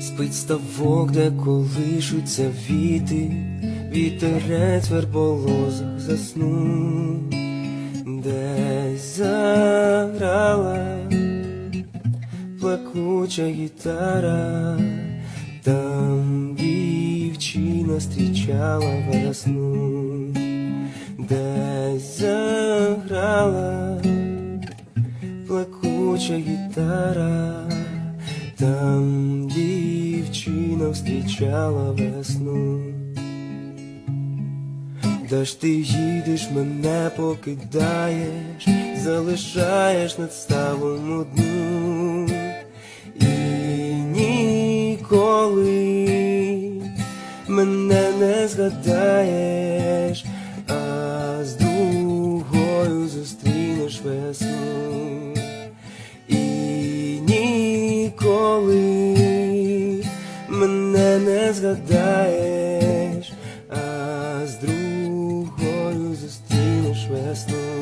Спить ставок, де колишуться віти, вітерець в верболозах заснув, десь заграла плакуча гітара, там дівчина зустрічала весну, десь заграла плакуча гітара, дівчина зустрічала весну. Де ти їдеш, мене покидаєш, залишаєш над ставом одну і ніколи мене не згадаєш, а з другою зустрінеш весну і ніколи не згадаєш, а з другою зустрінеш весну.